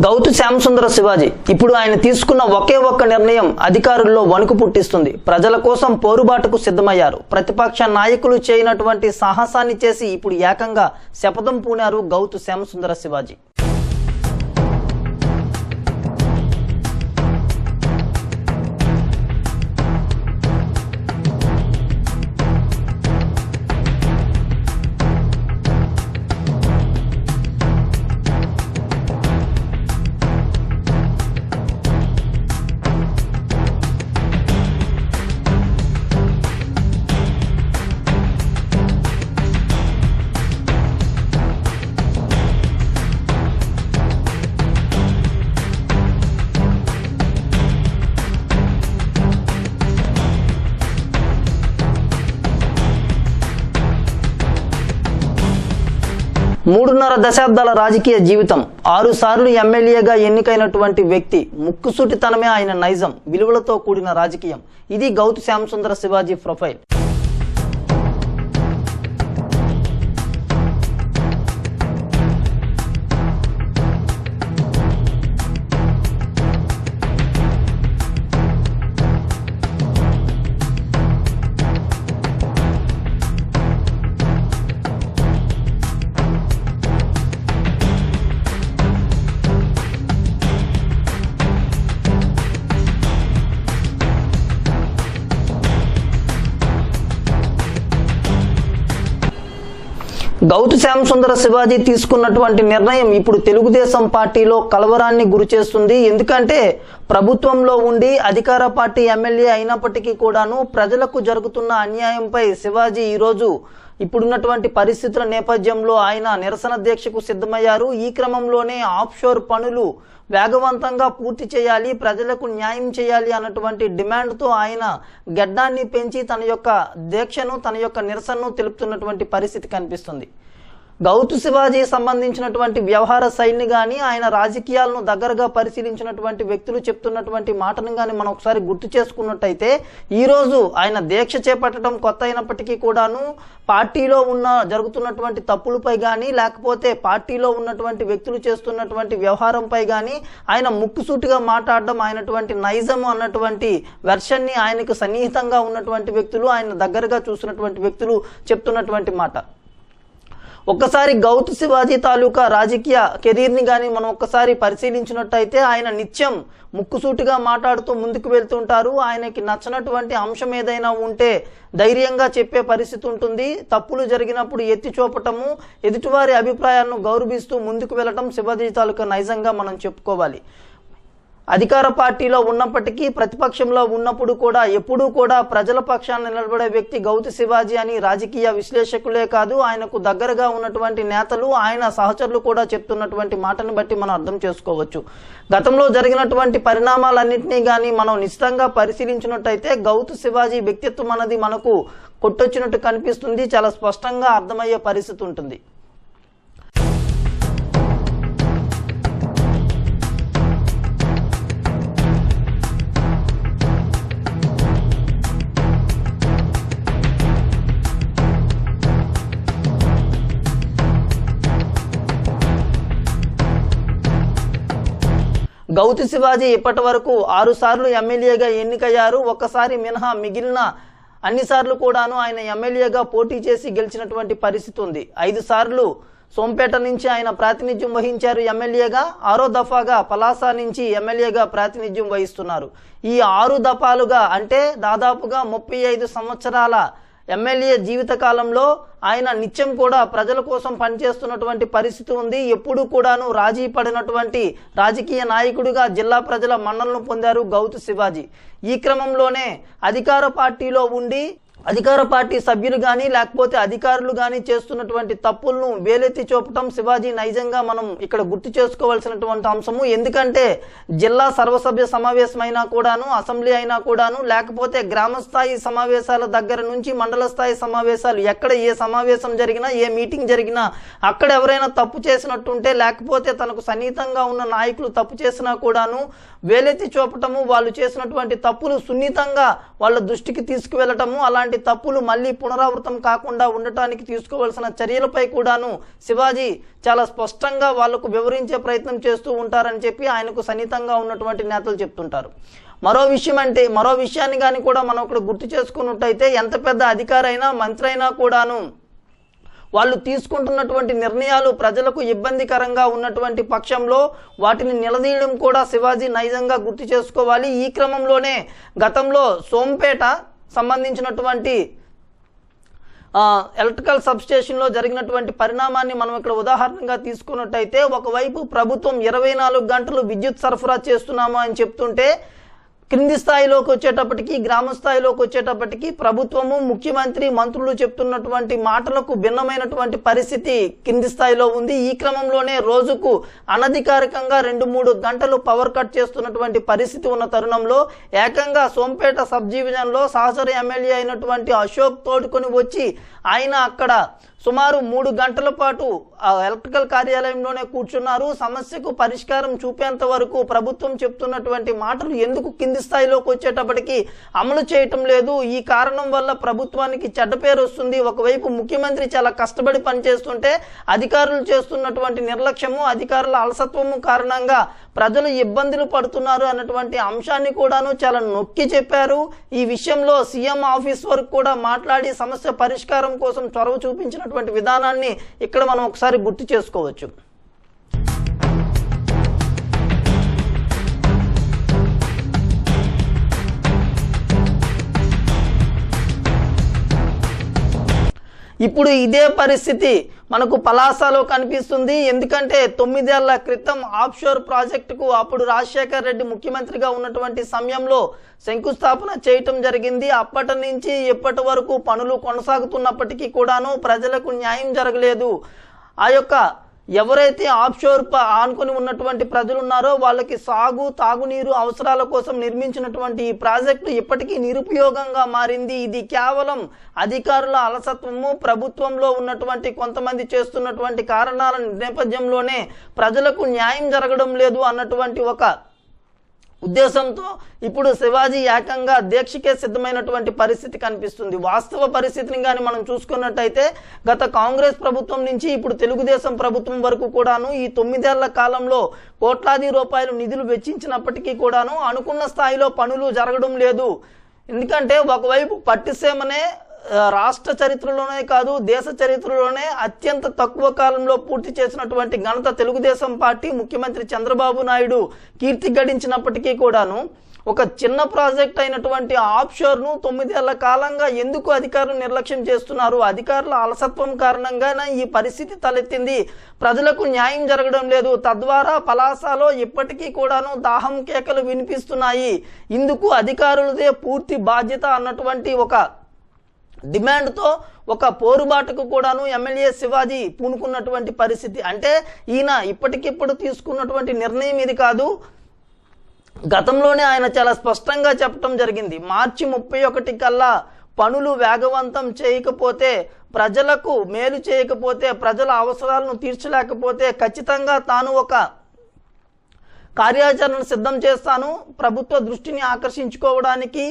గౌతు శ్యామసుందర శివాజీ ఇప్పుడు ఆయన తీసుకున్న ఒకే ఒక్క నిర్ణయం అధికారుల్లో వణుకు పుట్టిస్తుంది. ప్రజల కోసం పోరుబాటుకు సిద్ధమయ్యారు. ప్రతిపక్ష నాయకులు చేయనటువంటి సాహసాన్ని చేసి ఇప్పుడు ఏకంగా శపథం పూనారు గౌతు శ్యామసుందర శివాజీ. మూడున్నర దశాబ్దాల రాజకీయ జీవితం. ఆరు సార్లు ఎమ్మెల్యేగా ఎన్నికైనటువంటి వ్యక్తి ముక్కుసూటితనమే ఆయన నైజం విలువలతో కూడిన రాజకీయం. ఇది గౌతు శ్యామసుందర శివాజీ ప్రొఫైల్. గౌతు శ్యామసుందర శివాజీ తీసుకున్నటువంటి నిర్ణయం ఇప్పుడు తెలుగుదేశం పార్టీలో కలవరాన్ని గురిచేస్తుంది ఎందుకంటే ప్రభుత్వంలో ఉండి అధికార పార్టీ ఎమ్మెల్యే అయినప్పటికీ కూడాను ప్రజలకు జరుగుతున్న అన్యాయంపై శివాజీ ఈరోజు ఇప్పుడున్నటువంటి పరిస్థితుల నేపథ్యంలో ఆయన నిరసన దీక్షకు సిద్ధమయ్యారు. ఈ క్రమంలోనే ఆఫ్షోర్ పనులు వేగవంతంగా పూర్తి చేయాలి ప్రజలకు న్యాయం చేయాలి అన్నటువంటి డిమాండ్తో ఆయన గడ్డాన్ని పెంచి తన యొక్క దీక్షను తన యొక్క నిరసనను తెలుపుతున్నటువంటి పరిస్థితి కనిపిస్తుంది. గౌతు శివాజీ సంబంధించినటువంటి వ్యవహార శైలిని కానీ ఆయన రాజకీయాలను దగ్గరగా పరిశీలించినటువంటి వ్యక్తులు చెప్తున్నటువంటి మాటను కానీ మనం ఒకసారి గుర్తు చేసుకున్నట్టయితే ఈరోజు ఆయన దీక్ష చేపట్టడం కొత్త అయినప్పటికీ కూడాను పార్టీలో ఉన్న జరుగుతున్నటువంటి తప్పులపై కానీ లేకపోతే పార్టీలో ఉన్నటువంటి వ్యక్తులు చేస్తున్నటువంటి వ్యవహారంపై కానీ ఆయన ముక్కుసూటిగా మాట్లాడడం ఆయనటువంటి నైజం అన్నటువంటి వెర్షన్ని ఆయనకు సన్నిహితంగా ఉన్నటువంటి వ్యక్తులు ఆయన దగ్గరగా చూసినటువంటి వ్యక్తులు చెప్తున్నటువంటి మాట. ఒక్కసారి గౌతు శివాజీ తాలూకా రాజకీయ కెరీర్ని కానీ మనం ఒక్కసారి పరిశీలించినట్టయితే ఆయన నిత్యం ముక్కుసూటిగా మాట్లాడుతూ ముందుకు వెళ్తుంటారు. ఆయనకి నచ్చనటువంటి అంశం ఏదైనా ఉంటే ధైర్యంగా చెప్పే పరిస్థితి ఉంటుంది. తప్పులు జరిగినప్పుడు ఎత్తి చూపటము ఎదుటివారి అభిప్రాయాలను గౌరవిస్తూ ముందుకు వెళ్ళటం శివాజీ తాలూకా నైజంగా మనం చెప్పుకోవాలి. అధికార పార్టీలో ఉన్నప్పటికీ ప్రతిపక్షంలో ఉన్నప్పుడు కూడా ఎప్పుడూ కూడా ప్రజల పక్షాన నిలబడే వ్యక్తి గౌతి శివాజీ అని రాజకీయ విశ్లేషకులే కాదు ఆయనకు దగ్గరగా ఉన్నటువంటి నేతలు ఆయన సహచరులు కూడా చెప్తున్నటువంటి మాటను బట్టి మనం అర్థం చేసుకోవచ్చు. గతంలో జరిగినటువంటి పరిణామాలన్నింటినీ కానీ మనం నిశ్చితంగా పరిశీలించినట్టయితే గౌతు శివాజీ వ్యక్తిత్వం అనేది మనకు కొట్టొచ్చినట్టు కనిపిస్తుంది చాలా స్పష్టంగా అర్థమయ్యే పరిస్థితి ఉంటుంది. గౌతి శివాజీ ఇప్పటి వరకు ఆరు సార్లు ఎమ్మెల్యేగా ఎన్నికయ్యారు. ఒక్కసారి మినహా మిగిలిన అన్ని సార్లు కూడాను ఆయన ఎమ్మెల్యేగా పోటీ చేసి గెలిచినటువంటి పరిస్థితి ఉంది. ఐదు సార్లు సోంపేట నుంచి ఆయన ప్రాతినిధ్యం వహించారు ఎమ్మెల్యేగా. ఆరో దఫాగా పలాస నుంచి ఎమ్మెల్యేగా ప్రాతినిధ్యం వహిస్తున్నారు. ఈ ఆరు దఫాలుగా అంటే దాదాపుగా ముప్పై ఐదు సంవత్సరాల ఎమ్మెల్యే జీవితకాలంలో ఆయన నిత్యం కూడా ప్రజల కోసం పనిచేస్తున్నటువంటి పరిస్థితి ఉంది. ఎప్పుడు కూడాను రాజీ పడినటువంటి రాజకీయ నాయకుడిగా జిల్లా ప్రజల మన్నలను పొందారు గౌతు శివాజీ. ఈ క్రమంలోనే అధికార పార్టీలో ఉండి అధికార పార్టీ సభ్యులు కానీ లేకపోతే అధికారులు కానీ చేస్తున్నటువంటి తప్పులను వేలెత్తి చూపటం శివాజీ నైజంగా మనం ఇక్కడ గుర్తు చేసుకోవాల్సినటువంటి అంశము. ఎందుకంటే జిల్లా సర్వసభ్య సమావేశమైనా కూడాను అసెంబ్లీ అయినా కూడాను లేకపోతే గ్రామ స్థాయి సమావేశాల దగ్గర నుంచి మండల స్థాయి సమావేశాలు ఎక్కడ ఏ సమావేశం జరిగినా ఏ మీటింగ్ జరిగినా అక్కడ ఎవరైనా తప్పు చేసినట్టుంటే లేకపోతే తనకు సన్నిహితంగా ఉన్న నాయకులు తప్పు చేసినా కూడాను వేలెత్తి చూపటము వాళ్ళు చేసినటువంటి తప్పులు సున్నితంగా వాళ్ళ దృష్టికి తీసుకువెళ్ళటము అలాంటి ఇలాంటి తప్పులు మళ్ళీ పునరావృతం కాకుండా ఉండటానికి తీసుకోవాల్సిన చర్యలపై కూడాను శివాజీ చాలా స్పష్టంగా వాళ్ళకు వివరించే ప్రయత్నం చేస్తూ ఉంటారని చెప్పి ఆయనకు సన్నిహితంగా ఉన్నటువంటి నేతలు చెప్తుంటారు. మరో విషయం అంటే మరో విషయాన్ని కానీ కూడా మనం ఇక్కడ గుర్తు చేసుకున్నట్టయితే ఎంత పెద్ద అధికారైనా మంత్రి అయినా కూడాను వాళ్ళు తీసుకుంటున్నటువంటి నిర్ణయాలు ప్రజలకు ఇబ్బందికరంగా ఉన్నటువంటి పక్షంలో వాటిని నిలదీయడం కూడా శివాజీ నైజంగా గుర్తు చేసుకోవాలి. ఈ క్రమంలోనే గతంలో సోంపేట సంబంధించినటువంటి ఎలక్ట్రికల్ సబ్ స్టేషన్లో జరిగినటువంటి పరిణామాన్ని మనం ఇక్కడ ఉదాహరణగా తీసుకున్నట్టయితే ఒకవైపు ప్రభుత్వం ఇరవై నాలుగు గంటలు విద్యుత్ సరఫరా చేస్తున్నాము అని చెప్తుంటే క్రింది స్థాయిలోకి వచ్చేటప్పటికి గ్రామ స్థాయిలోకి వచ్చేటప్పటికి ప్రభుత్వము ముఖ్యమంత్రి మంత్రులు చెప్తున్నటువంటి మాటలకు భిన్నమైనటువంటి పరిస్థితి కింది స్థాయిలో ఉంది. ఈ క్రమంలోనే రోజుకు అనధికారికంగా రెండు మూడు గంటలు పవర్ కట్ చేస్తున్నటువంటి పరిస్థితి ఉన్న తరుణంలో ఏకంగా సోంపేట సబ్ డివిజన్లో సహచర ఎమ్మెల్యే అయినటువంటి అశోక్ తోడుకొని వచ్చి ఆయన అక్కడ సుమారు మూడు గంటల పాటు ఆ ఎలక్ట్రికల్ కార్యాలయంలోనే కూర్చున్నారు. సమస్యకు పరిష్కారం చూపేంత వరకు ప్రభుత్వం చెప్తున్నటువంటి మాటలు ఎందుకు కింది స్థాయిలోకి వచ్చేటప్పటికి అమలు చేయటం లేదు. ఈ కారణం వల్ల ప్రభుత్వానికి చెడ్డ పేరు వస్తుంది. ఒకవైపు ముఖ్యమంత్రి చాలా కష్టపడి పనిచేస్తుంటే అధికారులు చేస్తున్నటువంటి నిర్లక్ష్యము అధికారుల అలసత్వము కారణంగా ప్రజలు ఇబ్బందులు పడుతున్నారు అన్నటువంటి అంశాన్ని కూడాను చాలా నొక్కి చెప్పారు. ఈ విషయంలో సీఎం ఆఫీస్ వరకు కూడా మాట్లాడి సమస్య పరిష్కారం కోసం చొరవ చూపించినటువంటి విధానాన్ని ఇక్కడ మనం ఒకసారి గుర్తు చేసుకోవచ్చు. ఇప్పుడు ఇదే పరిస్థితి మనకు పలాసలో కనిపిస్తుంది. ఎందుకంటే తొమ్మిదేళ్ళ క్రితం ఆఫ్షోర్ ప్రాజెక్టుకు అప్పుడు రాజశేఖర్ రెడ్డి ముఖ్యమంత్రిగా ఉన్నటువంటి సమయంలో శంకుస్థాపన చేయటం జరిగింది. అప్పటి నుంచి ఇప్పటి వరకు పనులు కొనసాగుతున్నప్పటికీ కూడాను ప్రజలకు న్యాయం జరగలేదు. ఆ యొక్క ఎవరైతే ఆఫ్షోర్ ఆనుకొని ఉన్నటువంటి ప్రజలు ఉన్నారో వాళ్ళకి సాగు తాగునీరు అవసరాల కోసం నిర్మించినటువంటి ఈ ప్రాజెక్టు ఇప్పటికీ నిరుపయోగంగా మారింది. ఇది కేవలం అధికారుల అలసత్వము ప్రభుత్వంలో ఉన్నటువంటి కొంతమంది చేస్తున్నటువంటి కారణాల నేపథ్యంలోనే ప్రజలకు న్యాయం జరగడం లేదు అన్నటువంటి ఒక ఉద్దేశంతో ఇప్పుడు శివాజీ ఏకంగా దీక్షకే సిద్ధమైనటువంటి పరిస్థితి కనిపిస్తుంది. వాస్తవ పరిస్థితిని కానీ మనం చూసుకున్నట్టయితే గత కాంగ్రెస్ ప్రభుత్వం నుంచి ఇప్పుడు తెలుగుదేశం ప్రభుత్వం వరకు కూడాను ఈ తొమ్మిదేళ్ళ కాలంలో కోట్లాది రూపాయలు నిధులు వెచ్చించినప్పటికీ కూడాను అనుకున్న స్థాయిలో పనులు జరగడం లేదు. ఎందుకంటే ఒకవైపు పట్టిసీమనే రాష్ట్ర చరిత్రలోనే కాదు దేశ చరిత్రలోనే అత్యంత తక్కువ కాలంలో పూర్తి చేసినటువంటి ఘనత తెలుగుదేశం పార్టీ ముఖ్యమంత్రి చంద్రబాబు నాయుడు కీర్తి గడించినప్పటికీ కూడాను ఒక చిన్న ప్రాజెక్ట్ అయినటువంటి ఆప్షోర్ను తొమ్మిదేళ్ళ కాలంగా ఎందుకు అధికారులు నిర్లక్ష్యం చేస్తున్నారు? అధికారుల అలసత్వం కారణంగానే ఈ పరిస్థితి తలెత్తింది. ప్రజలకు న్యాయం జరగడం లేదు. తద్వారా పలాసలో ఇప్పటికీ కూడాను దాహం కేకలు వినిపిస్తున్నాయి. ఇందుకు అధికారులదే పూర్తి బాధ్యత అన్నటువంటి ఒక డిమాండ్తో ఒక పోరుబాటుకు కూడాను ఎమ్మెల్యే శివాజీ పూనుకున్నటువంటి పరిస్థితి. అంటే ఈయన ఇప్పటికిప్పుడు తీసుకున్నటువంటి నిర్ణయం ఇది కాదు. గతంలోనే ఆయన చాలా స్పష్టంగా చెప్పడం జరిగింది. మార్చి ముప్పై ఒకటి కల్లా పనులు వేగవంతం చేయకపోతే ప్రజలకు మేలు చేయకపోతే ప్రజల అవసరాలను తీర్చలేకపోతే ఖచ్చితంగా తాను ఒక కార్యాచరణను సిద్ధం చేస్తాను. ప్రభుత్వ దృష్టిని ఆకర్షించుకోవడానికి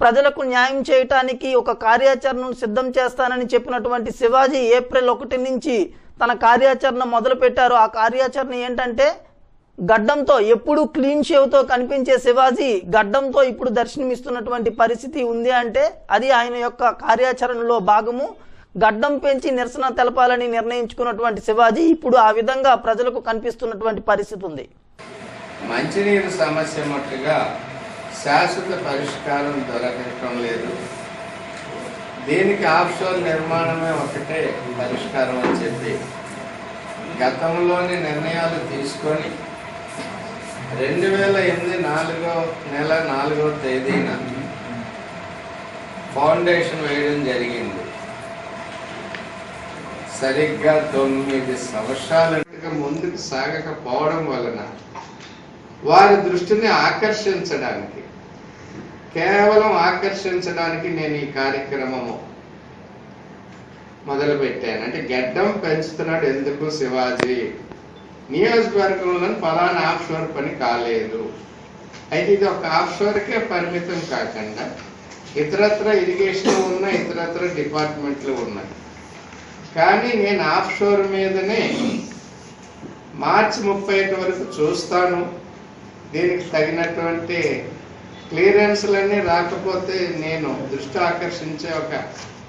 ప్రజలకు న్యాయం చేయటానికి ఒక కార్యాచరణను సిద్ధం చేస్తానని చెప్పినటువంటి శివాజీ ఏప్రిల్ ఒకటి నుంచి తన కార్యాచరణ మొదలు పెట్టారు ఆ కార్యాచరణ ఏంటంటే గడ్డంతో ఎప్పుడు క్లీన్ షేవ్తో కనిపించే శివాజీ గడ్డంతో ఇప్పుడు దర్శనమిస్తున్నటువంటి పరిస్థితి ఉంది అంటే అది ఆయన యొక్క కార్యాచరణలో భాగము. గడ్డం పెంచి నిరసన తెలపాలని నిర్ణయించుకున్నటువంటి శివాజీ ఇప్పుడు ఆ విధంగా ప్రజలకు కనిపిస్తున్నటువంటి పరిస్థితి ఉంది. మంచినీరు సమస్య మట్టుగా శాశ్వత పరిష్కారం దొరకటం లేదు. దీనికి ఆప్షోర్ నిర్మాణమే ఒకటే పరిష్కారం అని చెప్పి గతంలోని నిర్ణయాలు తీసుకొని రెండు వేల ఎనిమిది నాలుగో నెల నాలుగో తేదీన ఫౌండేషన్ వేయడం జరిగింది. సరిగ్గా తొమ్మిది సంవత్సరాల ముందుకు సాగకపోవడం వలన వారి దృష్టిని ఆకర్షించడానికి కేవలం ఆకర్షించడానికి నేను ఈ కార్యక్రమము మొదలు పెట్టాను అంటే గడ్డం పెంచుతున్నాడు ఎందుకు శివాజీ? నియోజకవర్గంలో ఫలానా ఆఫ్షోర్ పని కాలేదు. అయితే ఇది ఒక ఆఫ్షోర్కే పరిమితం కాకుండా ఇతరత్ర ఇరిగేషన్ ఉన్న ఇతరత్ర డిపార్ట్మెంట్లు ఉన్నాయి. కానీ నేను ఆఫ్షోర్ మీదనే మార్చి ముప్పై ఒకటి వరకు చూస్తాను. దీనికి తగినటువంటి క్లియరెన్స్లన్నీ రాకపోతే నేను దృష్టి ఆకర్షించే ఒక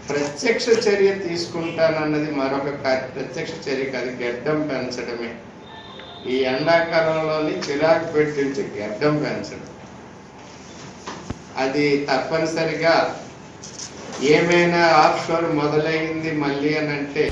ప్రత్యక్ష చర్య తీసుకుంటానన్నది మరొక ప్రత్యక్ష చర్య కాదు గడ్డం పెంచడమే. ఈ ఎండాకాలంలోని చిరాకు పెట్టించి గడ్డం పెంచడం. అది తప్పనిసరిగా ఏమైనా ఆఫ్ షోర్ మొదలైంది మళ్ళీ అని అంటే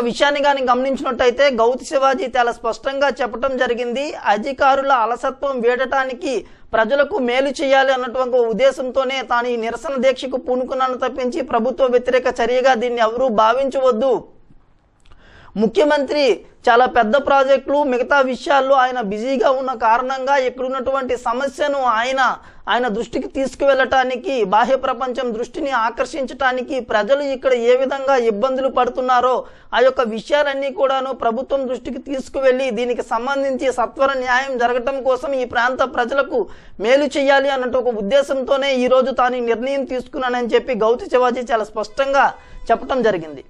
ఒక విషయాన్ని కానీ గమనించినట్టయితే గౌతి శివాజీ చాలా స్పష్టంగా చెప్పడం జరిగింది. అధికారుల అలసత్వం వేడటానికి ప్రజలకు మేలు చేయాలి అన్నటువంటి ఉద్దేశంతోనే తాను ఈ నిరసన దీక్షకు పూనుకున్నాను తప్పించి ప్రభుత్వ వ్యతిరేక చర్యగా దీన్ని ఎవరూ భావించవద్దు. ముఖ్యమంత్రి చాలా పెద్ద ప్రాజెక్టులు మిగతా విషయాల్లో ఆయన బిజీగా ఉన్న కారణంగా ఇక్కడున్నటువంటి సమస్యను ఆయన ఆయన దృష్టికి తీసుకువెళ్ళటానికి బాహ్య ప్రపంచం దృష్టిని ఆకర్షించటానికి ప్రజలు ఇక్కడ ఏ విధంగా ఇబ్బందులు పడుతున్నారో ఆ యొక్క విషయాలన్నీ కూడాను ప్రభుత్వం దృష్టికి తీసుకువెళ్ళి దీనికి సంబంధించి సత్వర న్యాయం జరగటం కోసం ఈ ప్రాంత ప్రజలకు మేలు చేయాలి అన్నట్టు ఒక ఉద్దేశంతోనే ఈ రోజు తాను నిర్ణయం తీసుకున్నానని చెప్పి గౌతి శివాజీ చాలా స్పష్టంగా చెప్పటం జరిగింది.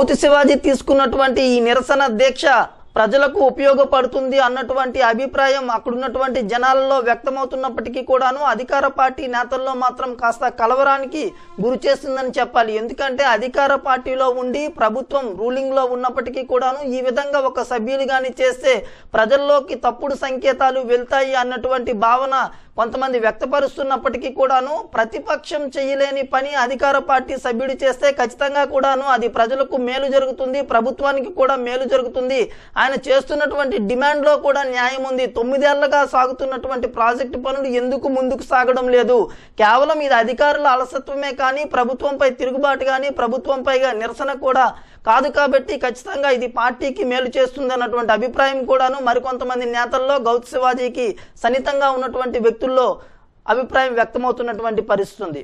గౌతి శివాజీ తీసుకున్నటువంటి ఈ నిరసన దీక్ష ప్రజలకు ఉపయోగపడుతుంది అన్నటువంటి అభిప్రాయం అక్కడున్నటువంటి జనాలలో వ్యక్తమవుతున్నప్పటికీ కూడాను అధికార పార్టీ నేతల్లో మాత్రం కాస్త కలవరానికి గురి చేస్తుందని చెప్పాలి. ఎందుకంటే అధికార పార్టీలో ఉండి ప్రభుత్వం రూలింగ్లో ఉన్నప్పటికీ కూడాను ఈ విధంగా ఒక సభ్యులు గాని చేస్తే ప్రజల్లోకి తప్పుడు సంకేతాలు వెళ్తాయి అన్నటువంటి భావన కొంతమంది వ్యక్తపరుస్తున్నప్పటికీ కూడాను ప్రతిపక్షం చేయలేని పని అధికార పార్టీ సభ్యుడు చేస్తే ఖచ్చితంగా కూడాను అది ప్రజలకు మేలు జరుగుతుంది ప్రభుత్వానికి కూడా మేలు జరుగుతుంది. ఆయన చేస్తున్నటువంటి డిమాండ్లో కూడా న్యాయం ఉంది. తొమ్మిదేళ్ళుగా సాగుతున్నటువంటి ప్రాజెక్టు పనులు ఎందుకు ముందుకు సాగడం లేదు? కేవలం ఇది అధికారుల అలసత్వమే కానీ ప్రభుత్వంపై తిరుగుబాటు కానీ ప్రభుత్వంపై నిరసన కూడా కాదు కాబట్టి ఖచ్చితంగా ఇది పార్టీకి మేలు చేస్తుంది అన్నటువంటి అభిప్రాయం కూడాను మరికొంతమంది నేతల్లో గౌత్ శివాజీకి సన్నిహితంగా ఉన్నటువంటి వ్యక్తుల్లో అభిప్రాయం వ్యక్తమవుతున్నటువంటి పరిస్థితి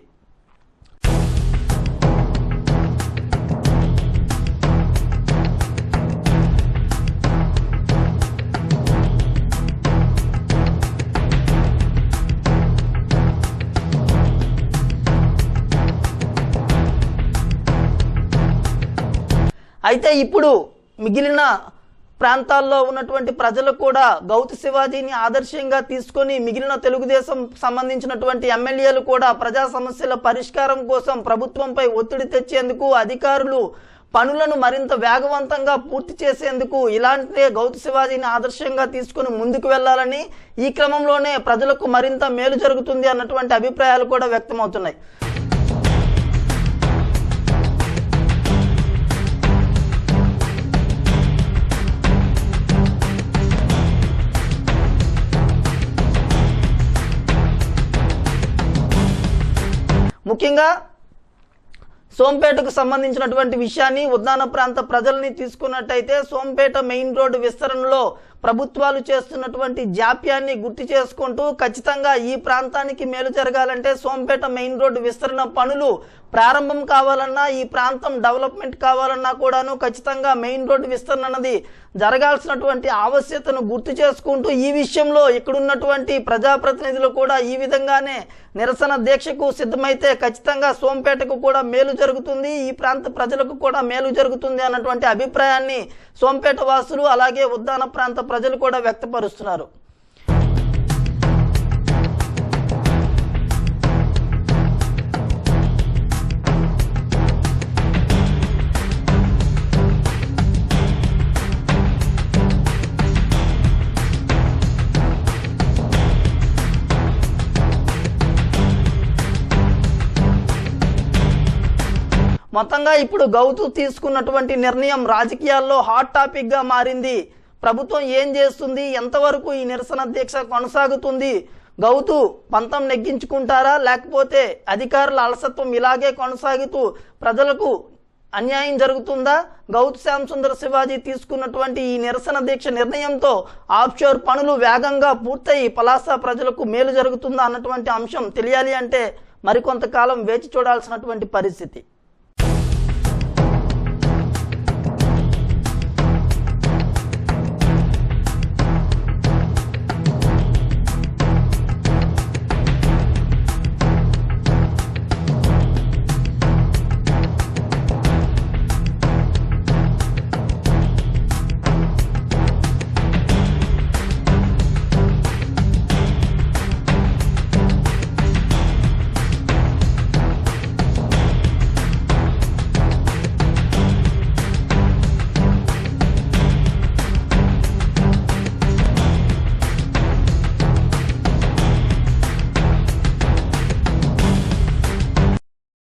అయితే ఇప్పుడు మిగిలిన ప్రాంతాల్లో ఉన్నటువంటి ప్రజలు కూడా గౌత శివాజీని ఆదర్శంగా తీసుకొని మిగిలిన తెలుగుదేశం సంబంధించినటువంటి ఎమ్మెల్యేలు కూడా ప్రజా సమస్యల పరిష్కారం కోసం ప్రభుత్వంపై ఒత్తిడి తెచ్చేందుకు అధికారులు పనులను మరింత వేగవంతంగా పూర్తి చేసేందుకు ఇలాంటి గౌత శివాజీని ఆదర్శంగా తీసుకుని ముందుకు వెళ్ళాలని ఈ క్రమంలోనే ప్రజలకు మరింత మేలు జరుగుతుంది అన్నటువంటి అభిప్రాయాలు కూడా వ్యక్తమవుతున్నాయి. ముఖ్యంగా సోంపేటకు సంబంధించినటువంటి విషయాన్ని ఉద్దాన ప్రాంత ప్రజల్ని తీసుకున్నట్టయితే సోంపేట మెయిన్ రోడ్డు విస్తరణలో ప్రభుత్వాలు చేస్తున్నటువంటి జాప్యాన్ని గుర్తు చేసుకుంటూ ఖచ్చితంగా ఈ ప్రాంతానికి మేలు జరగాలంటే సోంపేట మెయిన్ రోడ్డు విస్తరణ పనులు ప్రారంభం కావాలన్నా ఈ ప్రాంతం డెవలప్మెంట్ కావాలన్నా కూడాను ఖచ్చితంగా మెయిన్ రోడ్డు విస్తరణ అన్నది జరగాల్సినటువంటి ఆవశ్యతను గుర్తు చేసుకుంటూ ఈ విషయంలో ఇక్కడున్నటువంటి ప్రజాప్రతినిధులు కూడా ఈ విధంగానే నిరసన దీక్షకు సిద్ధమైతే ఖచ్చితంగా సోంపేటకు కూడా మేలు జరుగుతుంది. ఈ ప్రాంత ప్రజలకు కూడా మేలు జరుగుతుంది అన్నటువంటి అభిప్రాయాన్ని సోంపేట వాసులు అలాగే ఉద్దాన ప్రాంత ప్రజలు కూడా వ్యక్తపరుస్తున్నారు. మొత్తంగా ఇప్పుడు గౌతు తీసుకున్నటువంటి నిర్ణయం రాజకీయాల్లో హాట్ టాపిక్గా మారింది. ప్రభుత్వం ఏం చేస్తుంది? ఎంతవరకు ఈ నిరసన దీక్ష కొనసాగుతుంది? గౌతు పంతం నెగ్గించుకుంటారా? లేకపోతే అధికారుల అలసత్వం ఇలాగే కొనసాగుతూ ప్రజలకు అన్యాయం జరుగుతుందా? గౌతు శ్యామ్ సుందర శివాజీ తీసుకున్నటువంటి ఈ నిరసన దీక్ష నిర్ణయంతో ఆఫ్షోర్ పనులు వేగంగా పూర్తయి పలాస ప్రజలకు మేలు జరుగుతుందా అన్నటువంటి అంశం తెలియాలి అంటే మరికొంతకాలం వేచి చూడాల్సినటువంటి పరిస్థితి.